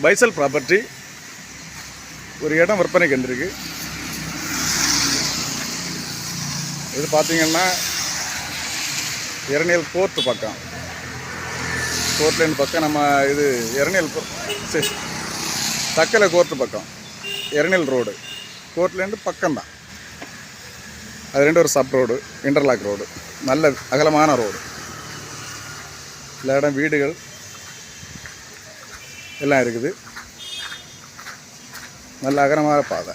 பைசல் property ஒரு இடம் விற்பனைக்கு வந்திருக்கு. இது பார்த்தீங்கன்னா இரணியல் கோர்ட்டு பக்கம். கோர்ட்லேருந்து பக்கம் நம்ம இது இரணியல் சரி தக்கலை கோர்ட்டு பக்கம். இரணியல் ரோடு. கோர்ட்லேருந்து பக்கம்தான். அது ரெண்டு ஒரு சப் ரோடு இன்டர்லாக் ரோடு. நல்ல அகலமான ரோடு. எல்லா இடம் வீடுகள் எல்லாம் இருக்குது நல்ல அகலமான பாதை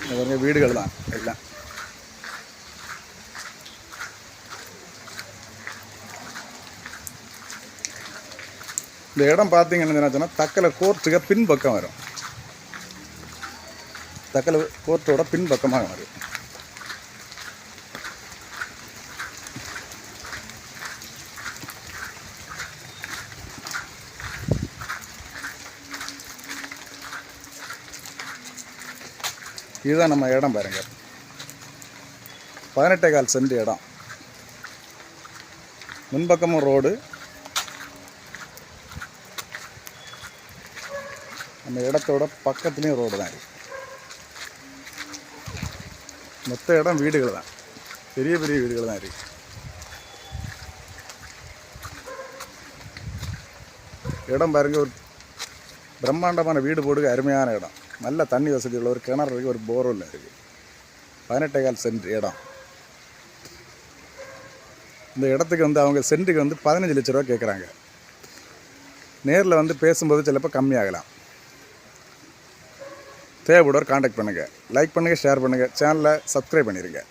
இது பாருங்க வீடுகள் தான் எல்லாம் இந்த இடம் பார்த்தீங்கன்னா என்ன சொன்னால் தக்கலை கோர்ட்டுக்கு பின்பக்கம் வரும். தக்கலை கோர்ட்டோட பின்பக்கமாக வரும் இதுதான் நம்ம இடம் பாருங்க. பதினெட்டே கால் சென்ட் இடம். முன்பக்கமும் ரோடு நம்ம இடத்தோட பக்கத்துலேயும் ரோடு தான் இருக்குது மொத்த இடம் வீடுகள் தான். பெரிய பெரிய வீடுகள் தான் இருக்குது இடம் பாருங்கள் ஒரு பிரம்மாண்டமான வீடு போடுக அருமையான இடம். நல்ல தண்ணி வசதி உள்ள ஒரு கிணறு இருக்குது ஒரு போர்வெல் இருக்குது பதினெட்டே கால் சென்ட் இடம். இந்த இடத்துக்கு வந்து அவங்க சென்ட்டுக்கு வந்து பதினஞ்சு லட்ச ரூபா கேட்குறாங்க நேரில் வந்து பேசும்போது சிலப்போ கம்மியாகலாம். தேவைப்படுவோர் காண்டாக்ட் பண்ணுங்கள் லைக் பண்ணுங்கள் ஷேர் பண்ணுங்கள் சேனலை சப்ஸ்கிரைப் பண்ணிடுங்க